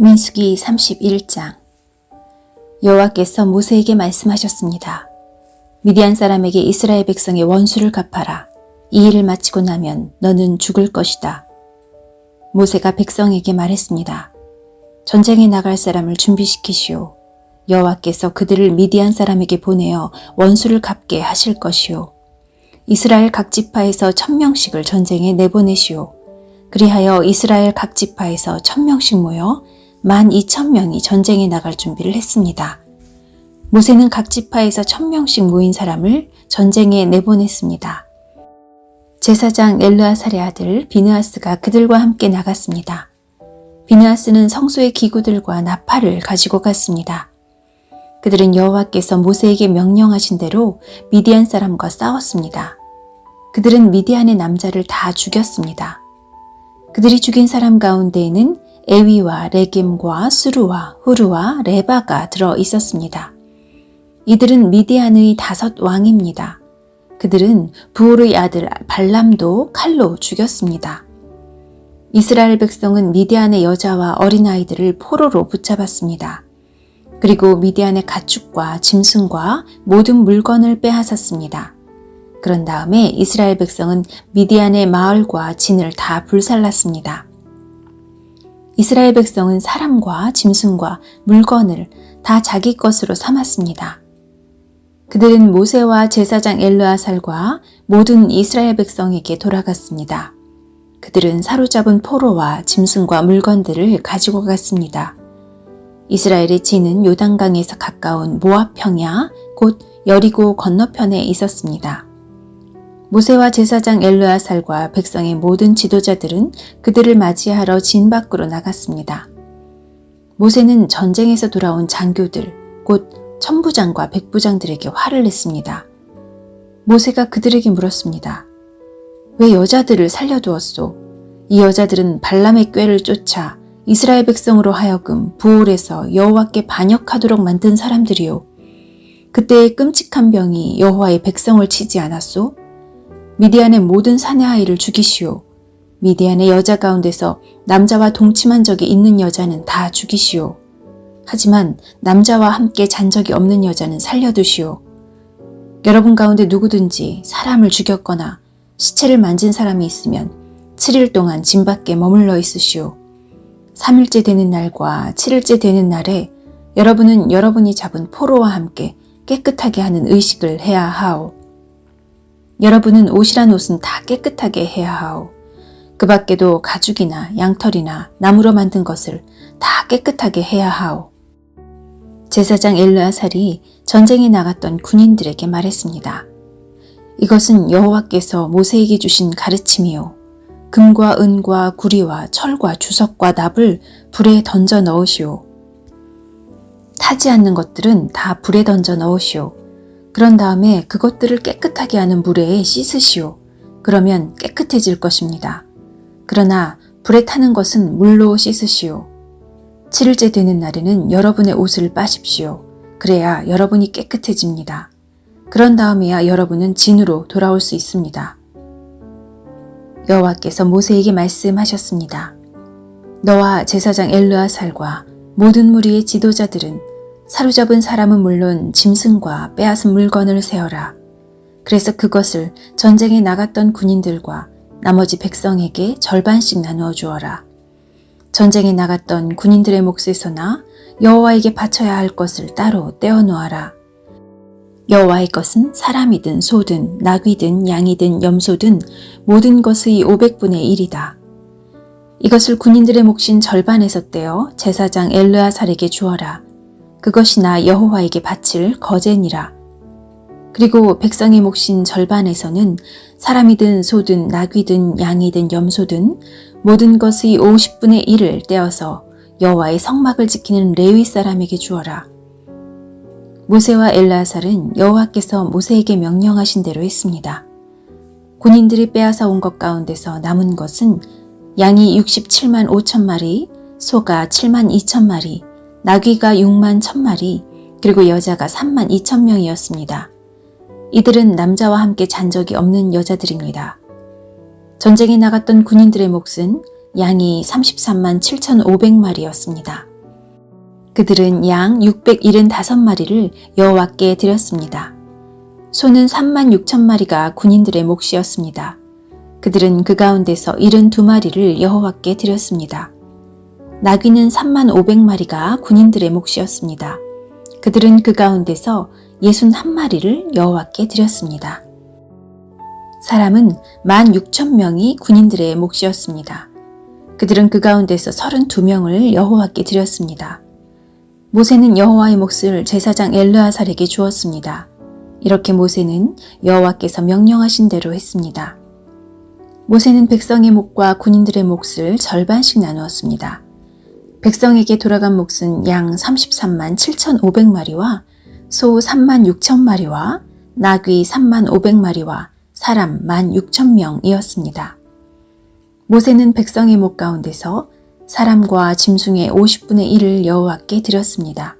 민수기 31장 여호와께서 모세에게 말씀하셨습니다. 미디안 사람에게 이스라엘 백성의 원수를 갚아라. 이 일을 마치고 나면 너는 죽을 것이다. 모세가 백성에게 말했습니다. 전쟁에 나갈 사람을 준비시키시오. 여호와께서 그들을 미디안 사람에게 보내어 원수를 갚게 하실 것이오. 이스라엘 각 지파에서 천명씩을 전쟁에 내보내시오. 그리하여 이스라엘 각 지파에서 천명씩 모여 만 이천 명이 전쟁에 나갈 준비를 했습니다. 모세는 각 지파에서 천 명씩 모인 사람을 전쟁에 내보냈습니다. 제사장 엘르아살의 아들 비느아스가 그들과 함께 나갔습니다. 비느아스는 성소의 기구들과 나팔을 가지고 갔습니다. 그들은 여호와께서 모세에게 명령하신 대로 미디안 사람과 싸웠습니다. 그들은 미디안의 남자를 다 죽였습니다. 그들이 죽인 사람 가운데에는 에위와 레겜과 수루와 후루와 레바가 들어 있었습니다. 이들은 미디안의 다섯 왕입니다. 그들은 부올의 아들 발람도 칼로 죽였습니다. 이스라엘 백성은 미디안의 여자와 어린아이들을 포로로 붙잡았습니다. 그리고 미디안의 가축과 짐승과 모든 물건을 빼앗았습니다. 그런 다음에 이스라엘 백성은 미디안의 마을과 진을 다 불살랐습니다. 이스라엘 백성은 사람과 짐승과 물건을 다 자기 것으로 삼았습니다. 그들은 모세와 제사장 엘르아살과 모든 이스라엘 백성에게 돌아갔습니다. 그들은 사로잡은 포로와 짐승과 물건들을 가지고 갔습니다. 이스라엘의 진은 요단강에서 가까운 모압 평야 곧 여리고 건너편에 있었습니다. 모세와 제사장 엘르아살과 백성의 모든 지도자들은 그들을 맞이하러 진 밖으로 나갔습니다. 모세는 전쟁에서 돌아온 장교들, 곧 천부장과 백부장들에게 화를 냈습니다. 모세가 그들에게 물었습니다. 왜 여자들을 살려두었소? 이 여자들은 발람의 꾀를 쫓아 이스라엘 백성으로 하여금 부올에서 여호와께 반역하도록 만든 사람들이요. 그때의 끔찍한 병이 여호와의 백성을 치지 않았소? 미디안의 모든 사내 아이를 죽이시오. 미디안의 여자 가운데서 남자와 동침한 적이 있는 여자는 다 죽이시오. 하지만 남자와 함께 잔 적이 없는 여자는 살려두시오. 여러분 가운데 누구든지 사람을 죽였거나 시체를 만진 사람이 있으면 7일 동안 진 밖에 머물러 있으시오. 3일째 되는 날과 7일째 되는 날에 여러분은 여러분이 잡은 포로와 함께 깨끗하게 하는 의식을 해야 하오. 여러분은 옷이란 옷은 다 깨끗하게 해야 하오. 그 밖에도 가죽이나 양털이나 나무로 만든 것을 다 깨끗하게 해야 하오. 제사장 엘르아살이 전쟁에 나갔던 군인들에게 말했습니다. 이것은 여호와께서 모세에게 주신 가르침이요. 금과 은과 구리와 철과 주석과 납을 불에 던져 넣으시오. 타지 않는 것들은 다 불에 던져 넣으시오. 그런 다음에 그것들을 깨끗하게 하는 물에 씻으시오. 그러면 깨끗해질 것입니다. 그러나 불에 타는 것은 물로 씻으시오. 7일째 되는 날에는 여러분의 옷을 빠십시오. 그래야 여러분이 깨끗해집니다. 그런 다음에야 여러분은 진으로 돌아올 수 있습니다. 여호와께서 모세에게 말씀하셨습니다. 너와 제사장 엘르아살과 모든 무리의 지도자들은 사로잡은 사람은 물론 짐승과 빼앗은 물건을 세어라. 그래서 그것을 전쟁에 나갔던 군인들과 나머지 백성에게 절반씩 나누어 주어라. 전쟁에 나갔던 군인들의 몫에서나 여호와에게 바쳐야 할 것을 따로 떼어 놓아라. 여호와의 것은 사람이든 소든 나귀든 양이든 염소든 모든 것의 500분의 1이다. 이것을 군인들의 몫인 절반에서 떼어 제사장 엘르아살에게 주어라. 그것이 나 여호와에게 바칠 거제니라. 그리고 백성의 몫인 절반에서는 사람이든 소든 나귀든 양이든 염소든 모든 것의 50분의 1을 떼어서 여호와의 성막을 지키는 레위 사람에게 주어라. 모세와 엘라살은 여호와께서 모세에게 명령하신 대로 했습니다. 군인들이 빼앗아 온 것 가운데서 남은 것은 양이 67만 5천 마리, 소가 7만 2천 마리, 나귀가 6만 1천 마리, 그리고 여자가 3만 2천 명이었습니다. 이들은 남자와 함께 잔 적이 없는 여자들입니다. 전쟁에 나갔던 군인들의 몫은 양이 33만 7천 5백 마리였습니다. 그들은 양 675마리를 여호와께 드렸습니다. 소는 3만 6천 마리가 군인들의 몫이었습니다. 그들은 그 가운데서 72마리를 여호와께 드렸습니다. 나귀는 3만 500마리가 군인들의 몫이었습니다. 그들은 그 가운데서 61마리를 여호와께 드렸습니다. 사람은 1만 6천 명이 군인들의 몫이었습니다. 그들은 그 가운데서 32명을 여호와께 드렸습니다. 모세는 여호와의 몫을 제사장 엘르아살에게 주었습니다. 이렇게 모세는 여호와께서 명령하신 대로 했습니다. 모세는 백성의 몫과 군인들의 몫을 절반씩 나누었습니다. 백성에게 돌아간 몫은 양 33만 7,500마리와 소 3만 6천 마리와 나귀 3만 500마리와 사람 1만 6천 명이었습니다. 모세는 백성의 목 가운데서 사람과 짐승의 50분의 1을 여호와께 드렸습니다.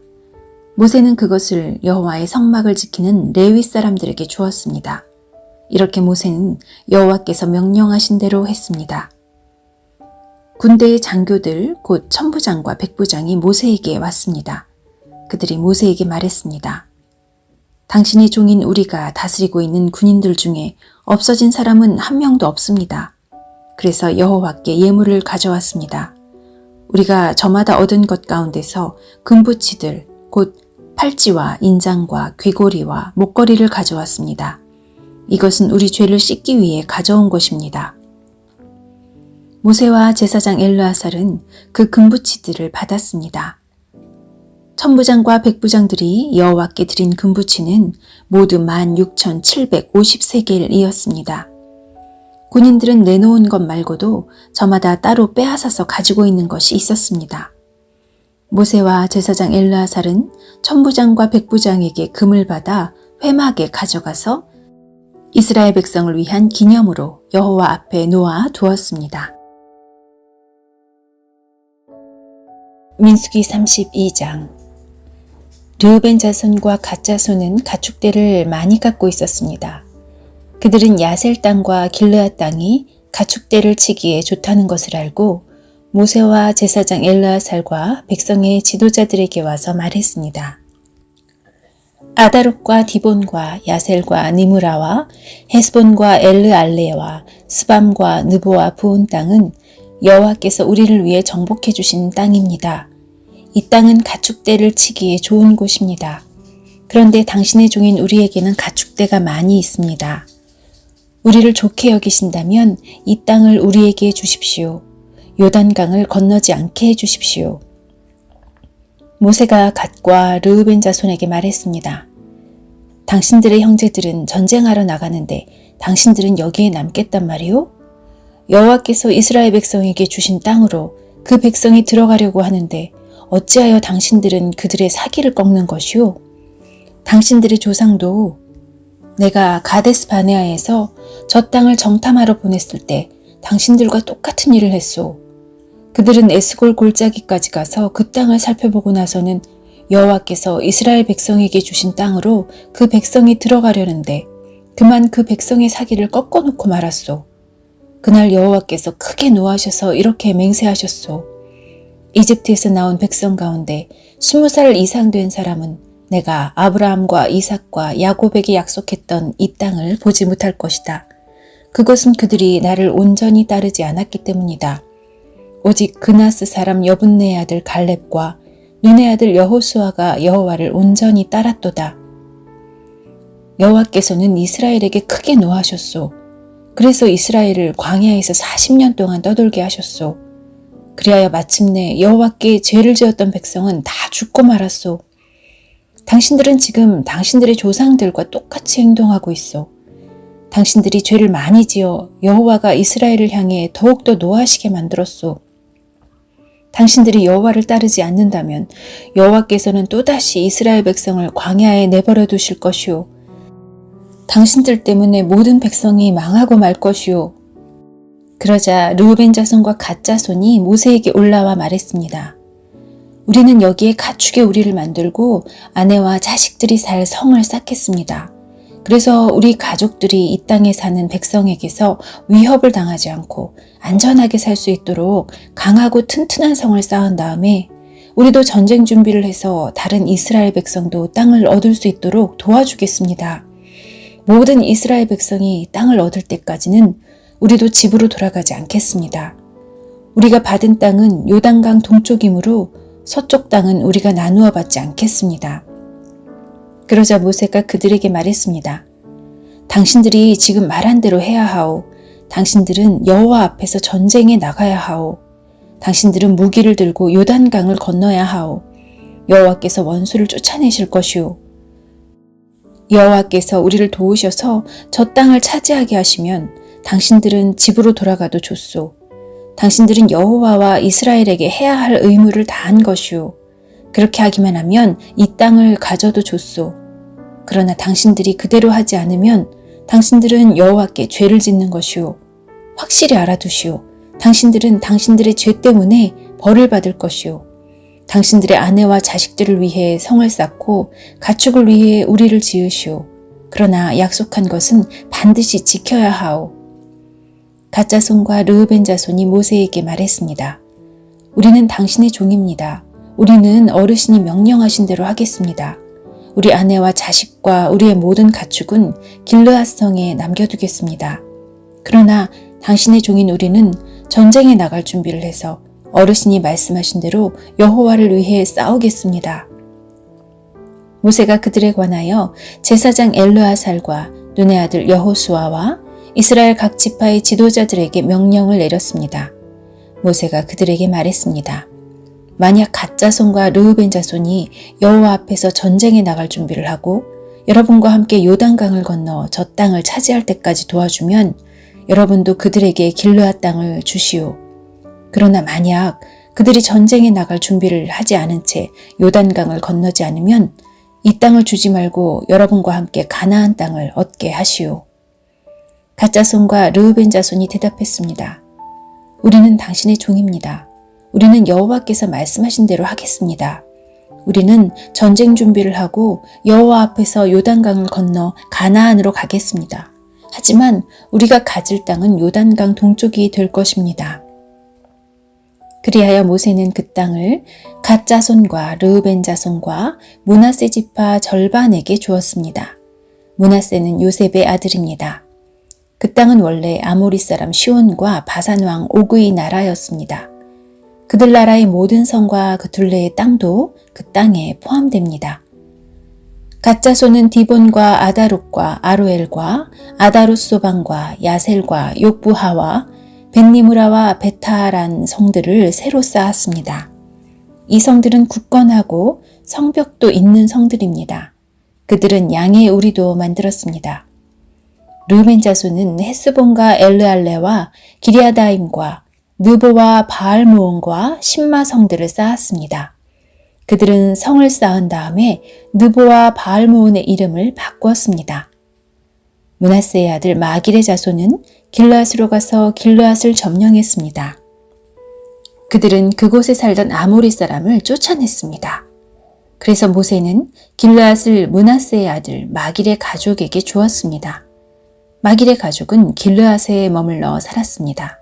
모세는 그것을 여호와의 성막을 지키는 레위 사람들에게 주었습니다. 이렇게 모세는 여호와께서 명령하신 대로 했습니다. 군대의 장교들 곧 천부장과 백부장이 모세에게 왔습니다. 그들이 모세에게 말했습니다. 당신이 종인 우리가 다스리고 있는 군인들 중에 없어진 사람은 한 명도 없습니다. 그래서 여호와께 예물을 가져왔습니다. 우리가 저마다 얻은 것 가운데서 금부치들 곧 팔찌와 인장과 귀고리와 목걸이를 가져왔습니다. 이것은 우리 죄를 씻기 위해 가져온 것입니다. 모세와 제사장 엘르아살은 그 금부치들을 받았습니다. 천부장과 백부장들이 여호와께 드린 금부치는 모두 16,750세겔이었습니다. 군인들은 내놓은 것 말고도 저마다 따로 빼앗아서 가지고 있는 것이 있었습니다. 모세와 제사장 엘르아살은 천부장과 백부장에게 금을 받아 회막에 가져가서 이스라엘 백성을 위한 기념으로 여호와 앞에 놓아 두었습니다. 민수기 32장 르우벤 자손과 갓 자손은 가축대를 많이 갖고 있었습니다. 그들은 야셀 땅과 길르앗 땅이 가축대를 치기에 좋다는 것을 알고 모세와 제사장 엘르아살과 백성의 지도자들에게 와서 말했습니다. 아다롯과 디본과 야셀과 니무라와 헤스본과 엘르알레와 스밤과 느보와 부온 땅은 여호와께서 우리를 위해 정복해 주신 땅입니다. 이 땅은 가축대를 치기에 좋은 곳입니다. 그런데 당신의 종인 우리에게는 가축대가 많이 있습니다. 우리를 좋게 여기신다면 이 땅을 우리에게 주십시오. 요단강을 건너지 않게 해 주십시오. 모세가 갓과 르우벤 자손에게 말했습니다. 당신들의 형제들은 전쟁하러 나가는데 당신들은 여기에 남겠단 말이오? 여호와께서 이스라엘 백성에게 주신 땅으로 그 백성이 들어가려고 하는데 어찌하여 당신들은 그들의 사기를 꺾는 것이오? 당신들의 조상도 내가 가데스 바네아에서 저 땅을 정탐하러 보냈을 때 당신들과 똑같은 일을 했소. 그들은 에스골 골짜기까지 가서 그 땅을 살펴보고 나서는 여호와께서 이스라엘 백성에게 주신 땅으로 그 백성이 들어가려는데 그만 그 백성의 사기를 꺾어놓고 말았소. 그날 여호와께서 크게 노하셔서 이렇게 맹세하셨소. 이집트에서 나온 백성 가운데 스무 살 이상 된 사람은 내가 아브라함과 이삭과 야곱에게 약속했던 이 땅을 보지 못할 것이다. 그것은 그들이 나를 온전히 따르지 않았기 때문이다. 오직 그나스 사람 여분네의 아들 갈렙과 눈의 아들 여호수아가 여호와를 온전히 따랐도다. 여호와께서는 이스라엘에게 크게 노하셨소. 그래서 이스라엘을 광야에서 40년 동안 떠돌게 하셨소. 그리하여 마침내 여호와께 죄를 지었던 백성은 다 죽고 말았소. 당신들은 지금 당신들의 조상들과 똑같이 행동하고 있어. 당신들이 죄를 많이 지어 여호와가 이스라엘을 향해 더욱더 노하시게 만들었소. 당신들이 여호와를 따르지 않는다면 여호와께서는 또다시 이스라엘 백성을 광야에 내버려 두실 것이요. 당신들 때문에 모든 백성이 망하고 말 것이요. 그러자 르우벤 자손과 갓 자손이 모세에게 올라와 말했습니다. 우리는 여기에 가축의 우리를 만들고 아내와 자식들이 살 성을 쌓겠습니다. 그래서 우리 가족들이 이 땅에 사는 백성에게서 위협을 당하지 않고 안전하게 살 수 있도록 강하고 튼튼한 성을 쌓은 다음에 우리도 전쟁 준비를 해서 다른 이스라엘 백성도 땅을 얻을 수 있도록 도와주겠습니다. 모든 이스라엘 백성이 땅을 얻을 때까지는 우리도 집으로 돌아가지 않겠습니다. 우리가 받은 땅은 요단강 동쪽이므로 서쪽 땅은 우리가 나누어 받지 않겠습니다. 그러자 모세가 그들에게 말했습니다. 당신들이 지금 말한 대로 해야 하오. 당신들은 여호와 앞에서 전쟁에 나가야 하오. 당신들은 무기를 들고 요단강을 건너야 하오. 여호와께서 원수를 쫓아내실 것이오. 여호와께서 우리를 도우셔서 저 땅을 차지하게 하시면 당신들은 집으로 돌아가도 좋소. 당신들은 여호와와 이스라엘에게 해야 할 의무를 다한 것이오. 그렇게 하기만 하면 이 땅을 가져도 좋소. 그러나 당신들이 그대로 하지 않으면 당신들은 여호와께 죄를 짓는 것이오. 확실히 알아두시오. 당신들은 당신들의 죄 때문에 벌을 받을 것이오. 당신들의 아내와 자식들을 위해 성을 쌓고 가축을 위해 우리를 지으시오. 그러나 약속한 것은 반드시 지켜야 하오. 가짜 손과 르우벤 자손이 모세에게 말했습니다. 우리는 당신의 종입니다. 우리는 어르신이 명령하신 대로 하겠습니다. 우리 아내와 자식과 우리의 모든 가축은 길르앗성에 남겨두겠습니다. 그러나 당신의 종인 우리는 전쟁에 나갈 준비를 해서 어르신이 말씀하신 대로 여호와를 위해 싸우겠습니다. 모세가 그들에 관하여 제사장 엘르아살과 눈의 아들 여호수아와 이스라엘 각 지파의 지도자들에게 명령을 내렸습니다. 모세가 그들에게 말했습니다. 만약 가짜 손과 르우벤 자손이 여호와 앞에서 전쟁에 나갈 준비를 하고 여러분과 함께 요단강을 건너 저 땅을 차지할 때까지 도와주면 여러분도 그들에게 길르앗 땅을 주시오. 그러나 만약 그들이 전쟁에 나갈 준비를 하지 않은 채 요단강을 건너지 않으면 이 땅을 주지 말고 여러분과 함께 가나안 땅을 얻게 하시오. 가짜 손과 르우벤 자손이 대답했습니다. 우리는 당신의 종입니다. 우리는 여호와께서 말씀하신 대로 하겠습니다. 우리는 전쟁 준비를 하고 여호와 앞에서 요단강을 건너 가나안으로 가겠습니다. 하지만 우리가 가질 땅은 요단강 동쪽이 될 것입니다. 그리하여 모세는 그 땅을 갓 자손과 르우벤 자손과 문하세 지파 절반에게 주었습니다. 문하세는 요셉의 아들입니다. 그 땅은 원래 아모리 사람 시온과 바산 왕 오그의 나라였습니다. 그들 나라의 모든 성과 그 둘레의 땅도 그 땅에 포함됩니다. 가짜손은 디본과 아다룩과 아로엘과 아다루소방과 야셀과 욕부하와 벤니무라와 베타란 성들을 새로 쌓았습니다. 이 성들은 굳건하고 성벽도 있는 성들입니다. 그들은 양의 우리도 만들었습니다. 르벤 자손은 헤스본과 엘르알레와 기리아다임과 느보와 바알모온과 신마 성들을 쌓았습니다. 그들은 성을 쌓은 다음에 느보와 바알모온의 이름을 바꾸었습니다. 문하세의 아들 마길의 자손은 길르앗으로 가서 길르앗을 점령했습니다. 그들은 그곳에 살던 아모리 사람을 쫓아냈습니다. 그래서 모세는 길르앗을 문하세의 아들 마길의 가족에게 주었습니다. 마길의 가족은 길르앗에 머물러 살았습니다.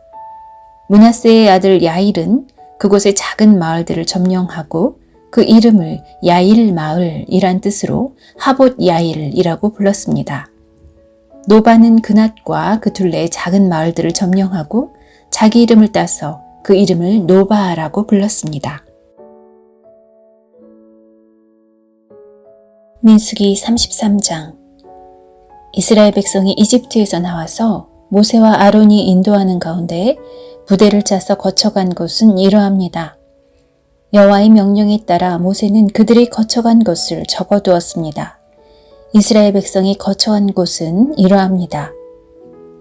문하세의 아들 야일은 그곳의 작은 마을들을 점령하고 그 이름을 야일 마을이란 뜻으로 하봇 야일이라고 불렀습니다. 노바는 그낫과 그 둘레의 작은 마을들을 점령하고 자기 이름을 따서 그 이름을 노바라고 불렀습니다. 민수기 33장 이스라엘 백성이 이집트에서 나와서 모세와 아론이 인도하는 가운데 부대를 짜서 거쳐간 곳은 이러합니다. 여호와의 명령에 따라 모세는 그들이 거쳐간 곳을 적어두었습니다. 이스라엘 백성이 거쳐간 곳은 이러합니다.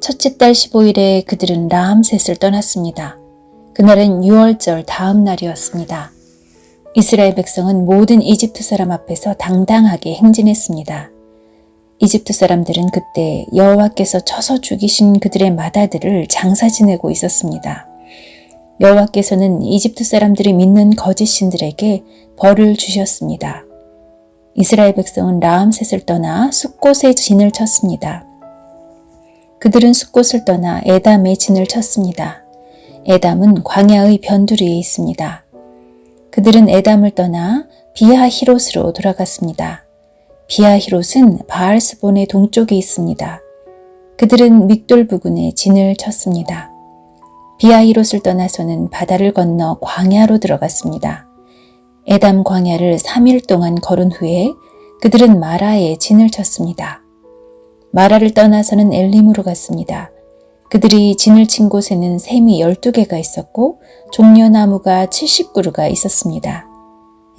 첫째 달 15일에 그들은 라암셋을 떠났습니다. 그날은 6월절 다음 날이었습니다. 이스라엘 백성은 모든 이집트 사람 앞에서 당당하게 행진했습니다. 이집트 사람들은 그때 여호와께서 쳐서 죽이신 그들의 마다들을 장사 지내고 있었습니다. 여호와께서는 이집트 사람들이 믿는 거짓 신들에게 벌을 주셨습니다. 이스라엘 백성은 라암셋을 떠나 숫곳에 진을 쳤습니다. 그들은 숫곳을 떠나 에담에 진을 쳤습니다. 에담은 광야의 변두리에 있습니다. 그들은 에담을 떠나 비하히롯으로 돌아갔습니다. 비하히롯은 바알스본의 동쪽에 있습니다. 그들은 믹돌 부근에 진을 쳤습니다. 비하히롯을 떠나서는 바다를 건너 광야로 들어갔습니다. 에담 광야를 3일 동안 걸은 후에 그들은 마라에 진을 쳤습니다. 마라를 떠나서는 엘림으로 갔습니다. 그들이 진을 친 곳에는 샘이 12개가 있었고 종려나무가 70그루가 있었습니다.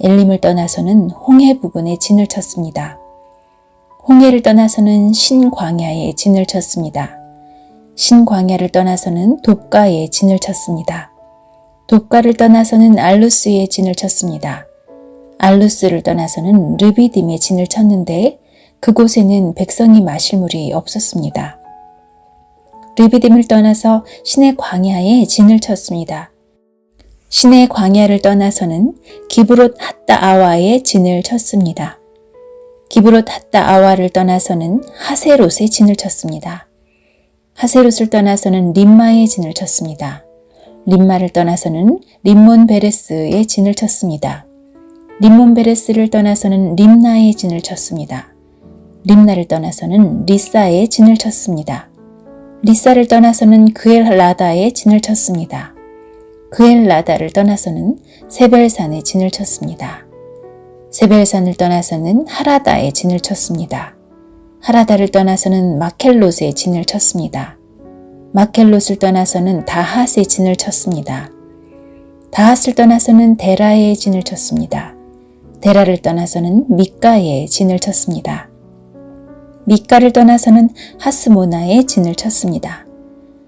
엘림을 떠나서는 홍해 부근에 진을 쳤습니다. 홍해를 떠나서는 신광야에 진을 쳤습니다. 신광야를 떠나서는 돕가에 진을 쳤습니다. 돕가를 떠나서는 알루스에 진을 쳤습니다. 알루스를 떠나서는 르비딤에 진을 쳤는데 그곳에는 백성이 마실 물이 없었습니다. 르비딤을 떠나서 신의 광야에 진을 쳤습니다. 신의 광야를 떠나서는 기브롯 핫다 아와에 진을 쳤습니다. 기브롯 핫다 아와를 떠나서는 하세롯에 진을 쳤습니다. 하세롯을 떠나서는 림마에 진을 쳤습니다. 림마를 떠나서는 림몬 베레스에 진을 쳤습니다. 림몬 베레스를 떠나서는 림나에 진을 쳤습니다. 림나를 떠나서는 리사에 진을 쳤습니다. 리사를 떠나서는 그엘라다에 진을 쳤습니다. 그엘라다를 떠나서는 세벨산에 진을 쳤습니다. 세벨산을 떠나서는 하라다에 진을 쳤습니다. 하라다를 떠나서는 마켈롯에 진을 쳤습니다. 마켈롯을 떠나서는 다핫에 진을 쳤습니다. 다핫을 떠나서는 데라에 진을 쳤습니다. 데라를 떠나서는 미가에 진을 쳤습니다. 미가를 떠나서는 하스모나에 진을 쳤습니다.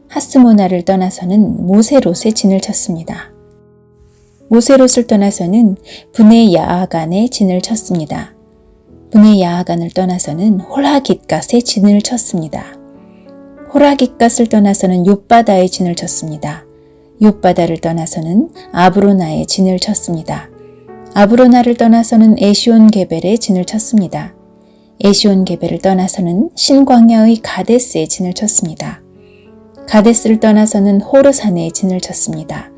하스모나를 떠나서는 모세롯에 진을 쳤습니다. 모세롯을 떠나서는 분의 야아간에 진을 쳤습니다. 분의 야아간을 떠나서는 홀하깃갓에 진을 쳤습니다. 홀하깃갓을 떠나서는 욥바다에 진을 쳤습니다. 욥바다를 떠나서는 아브로나에 진을 쳤습니다. 아브로나를 떠나서는 에시온 게벨에 진을 쳤습니다. 에시온 게벨을 떠나서는 신광야의 가데스에 진을 쳤습니다. 가데스를 떠나서는 호르산에 진을 쳤습니다.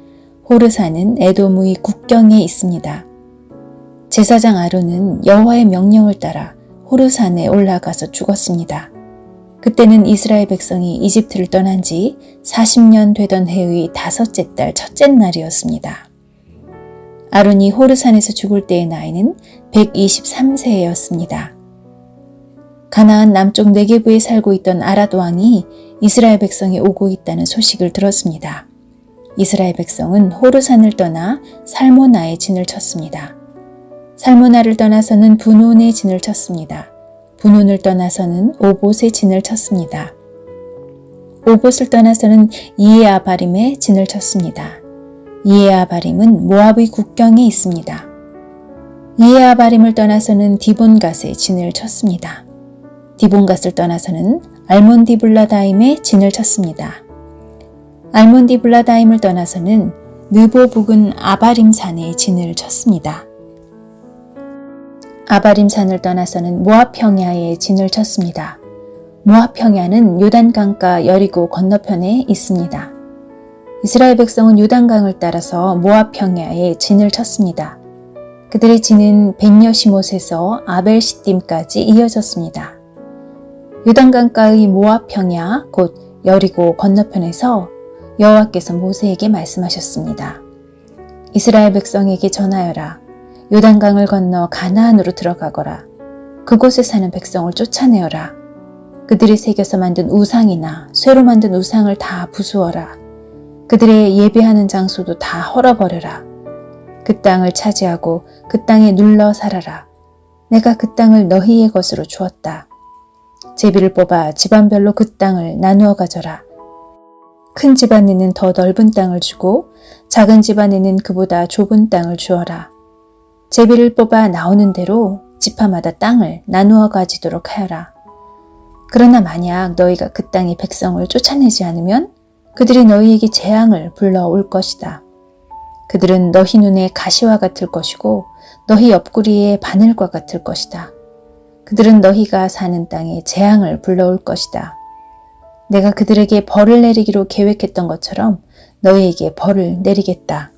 호르산은 에도무의 국경에 있습니다. 제사장 아론은 여호와의 명령을 따라 호르산에 올라가서 죽었습니다. 그때는 이스라엘 백성이 이집트를 떠난 지 40년 되던 해의 다섯째 달 첫째 날이었습니다. 아론이 호르산에서 죽을 때의 나이는 123세였습니다. 가나안 남쪽 네게부에 살고 있던 아랏 왕이 이스라엘 백성이 오고 있다는 소식을 들었습니다. 이스라엘 백성은 호르산을 떠나 살모나에 진을 쳤습니다. 살모나를 떠나서는 분온에 진을 쳤습니다. 분온을 떠나서는 오봇에 진을 쳤습니다. 오봇을 떠나서는 이에아바림에 진을 쳤습니다. 이에아바림은 모압의 국경에 있습니다. 이에아바림을 떠나서는 디본갓에 진을 쳤습니다. 디본갓을 떠나서는 알몬디블라다임에 진을 쳤습니다. 알몬디블라다임을 떠나서는 느보 부근 아바림산에 진을 쳤습니다. 아바림산을 떠나서는 모압 평야에 진을 쳤습니다. 모압 평야는 요단강가 여리고 건너편에 있습니다. 이스라엘 백성은 요단강을 따라서 모압 평야에 진을 쳤습니다. 그들의 진은 백여시못에서 아벨시딤까지 이어졌습니다. 요단강가의 모압 평야 곧 여리고 건너편에서 여호와께서 모세에게 말씀하셨습니다. 이스라엘 백성에게 전하여라. 요단강을 건너 가나안으로 들어가거라. 그곳에 사는 백성을 쫓아내어라. 그들이 새겨서 만든 우상이나 쇠로 만든 우상을 다 부수어라. 그들의 예배하는 장소도 다 헐어버려라. 그 땅을 차지하고 그 땅에 눌러 살아라. 내가 그 땅을 너희의 것으로 주었다. 제비를 뽑아 집안별로 그 땅을 나누어 가져라. 큰 집안에는 더 넓은 땅을 주고 작은 집안에는 그보다 좁은 땅을 주어라. 제비를 뽑아 나오는 대로 지파마다 땅을 나누어 가지도록 하여라. 그러나 만약 너희가 그 땅의 백성을 쫓아내지 않으면 그들이 너희에게 재앙을 불러올 것이다. 그들은 너희 눈에 가시와 같을 것이고 너희 옆구리에 바늘과 같을 것이다. 그들은 너희가 사는 땅에 재앙을 불러올 것이다. 내가 그들에게 벌을 내리기로 계획했던 것처럼 너희에게 벌을 내리겠다.